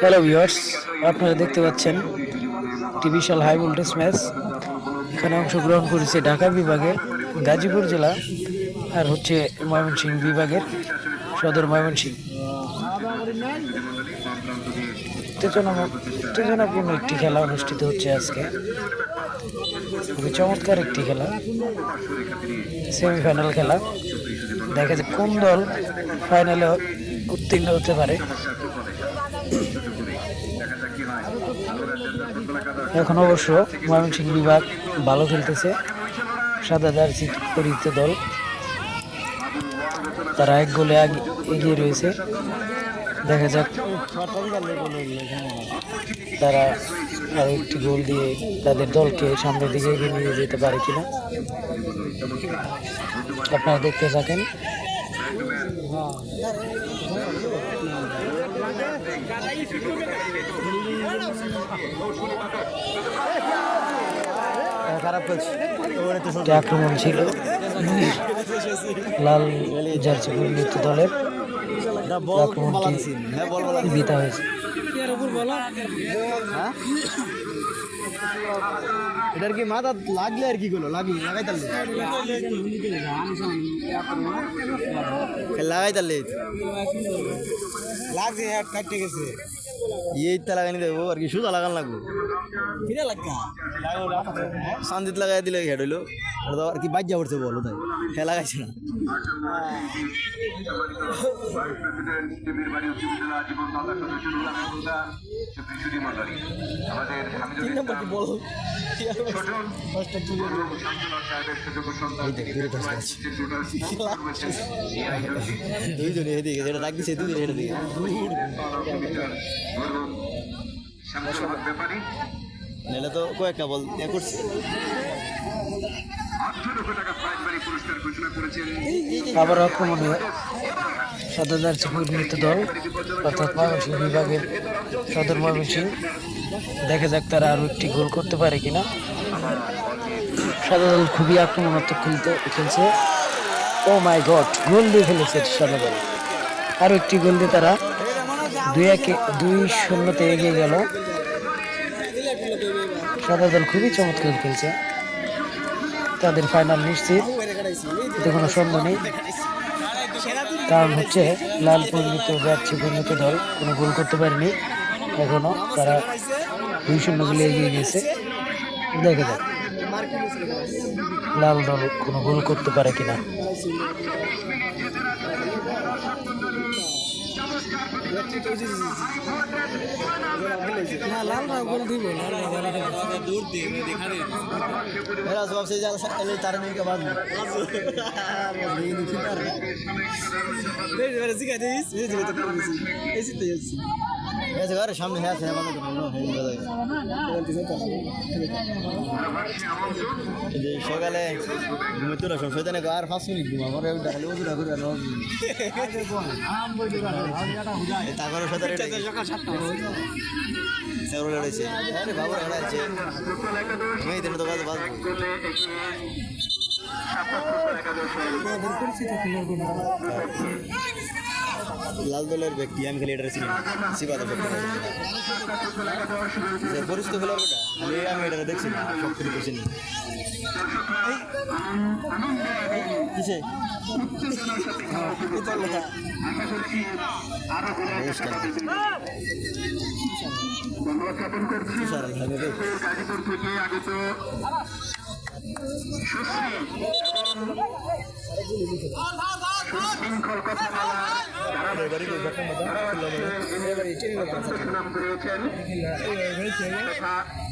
Hello viewers আপনারা দেখতে পাচ্ছেন একটি বিশাল হাই ভোল্টেজ ম্যাচ এখানে অংশগ্রহণ করেছে ঢাকা বিভাগের গাজীপুর জেলা আর হচ্ছে ময়মনসিংহ বিভাগের সদর ময়মনসিংহ। উত্তেজনা উত্তেজনাপূর্ণ একটি খেলা অনুষ্ঠিত হচ্ছে আজকে। খুবই চমৎকার একটি খেলা। সেমিফাইনাল খেলা। দেখা যায় কোন দল ফাইনালে উত্তীর্ণ হতে পারে। এখন অবশ্য ময়মনসিংহ বিভাগ ভালো খেলতেছে। সাদা জার্সি পরিচিত দল। তারা এক গোলে আগে- এগিয়ে রয়েছে। দেখা যাক তারা আরও একটি গোল দিয়ে তাদের দলকে সামনের দিকে এগিয়ে নিয়ে যেতে পারে কিনা। আপনারা দেখতে থাকেন। খারাপ করছে আক্রমণ ছিল? লাল জার্সি মৃত্যু দলের আক্রমণ বল বল বিতা হয়েছে? হ্যাঁ? এটার কি মাথা লাগলে আর কি করল? লাগলে লাগাই তাহলে লাগাই তাহলে লাগছে হ্যাঁ কাটতে গেছে। এই তা লাগাই দেবো আর কি সুদা লাগান লাগবো। কিনে লাগা? শান্তিত লাগাই দিলে হেড হইল তো আর কি বাজ্যা পড়ছে বলো তাই। হ্যাঁ লাগাইছে না। দুইজনে এদিকে যেটা দিছে দুইজনে এটা দিকে নাহলে তো কয়েকটা বল করছে। আবার আক্রমণে সাদা জার্সি পরিণত দল অর্থাৎ ময়মনসিংহ বিভাগের সদর ময়মনসিংহ। দেখা যাক তারা আরও একটি গোল করতে পারে কিনা। সাদা দল খুবই আক্রমণাত্মক খেলতে খেলছে। ও মাই গড গোল দিয়ে ফেলেছে সাদা দল। আরও একটি গোল দিয়ে তারা দুই একে দুই শূন্যতে এগিয়ে গেল। সাদা দল খুবই চমৎকার খেলছে। তাদের ফাইনাল নিশ্চিত। এতে কোনো সন্দেহ নেই। কারণ হচ্ছে লাল পরিণত যাচ্ছে পরিণত দল। কোনো গোল করতে পারেনি। এখনও তারা দুই শূন্য গোলে এগিয়ে গেছে। দেখে যাক। লাল দল কোনো গোল করতে পারে কিনা। मेरा जवाब से ज्यादा पहले तार मिल के बाद में ऐसे घर এসে ঘরের সামনে হ্যাঁ আছে আমাদের যে সকালে ঘুমোতে রসম শৈতানে আর পাঁচ মিনিট ঘুম আমার ডাকালে ওষুধ করে তারপরে সকালে সকাল সাতটা সেগুলো তো হ্যাঁ, লাল দলের ব্যক্তি আমি খালি এটা ছিলাম সিবাদা পরিচিত খেলোয়াড় ওটা খালি আমি এটা দেখছি না ভাবে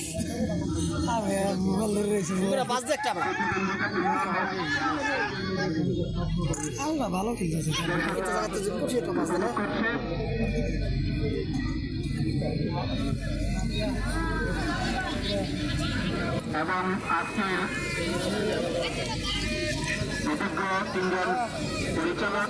ভালো খেলতেছে। এবং আজকের অভিজ্ঞ তিনজন পরিচালক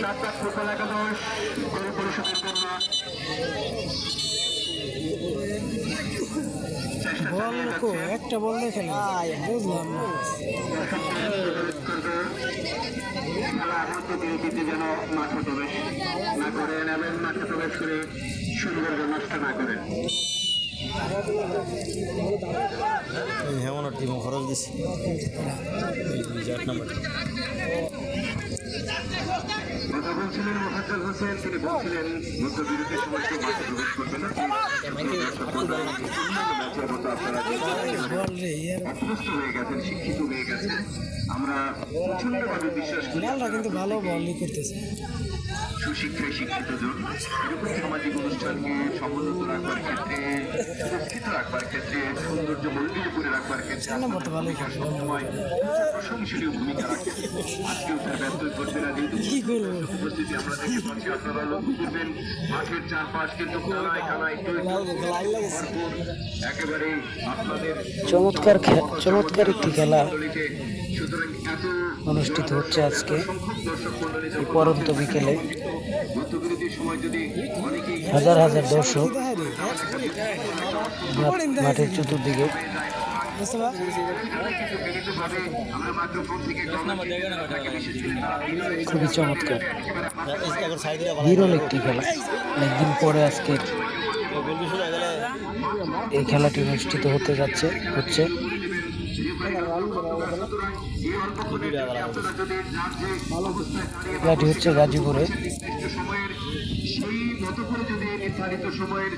সাতটা ফুটবল একাদশ গোল পরিষদের জন্য। বল কো একটা বল দেখে বুঝলাম না। যেন মাঠে প্রবেশ না। করেন এবং মাঠে প্রবেশ করে সৌন্দর্য নষ্ট না করেন হেমন টিম খরচ দিছে আট নম্বর হয়ে আমরা প্রচন্ডভাবে বিশ্বাস করি। কিন্তু ভালো বলই করতেছে সুশিক্ষায় শিক্ষিত জন। এরকম সামাজিক অনুষ্ঠানকে সমুন্নত রাখবার ক্ষেত্রে সুরক্ষিত রাখবার ক্ষেত্রে সৌন্দর্য মন্ডিত করে রাখবার ক্ষেত্রে প্রশংসনীয় ভূমিকা রাখে। আজকেও তার ব্যস্ত করবে না যেহেতু উপস্থিতি আমরা দেখতে পাচ্ছি আপনারা লক্ষ্য করবেন মাঠের চারপাশ কিন্তু কানায় একেবারে আপনাদের চমৎকার চমৎকার একটি খেলা অনুষ্ঠিত হচ্ছে আজকে পরন্ত বিকেলে। হাজার হাজার দর্শক মাঠের চতুর্দিকে। খুবই চমৎকার। বিরল একটি খেলা। অনেকদিন পরে আজকে গোল কিছু গেলে এই খেলাটি অনুষ্ঠিত হতে যাচ্ছে, হচ্ছে। খেলাটি হচ্ছে। গাজীপুরে। সময়ের সেই মতো করে যদি নির্ধারিত সময়ের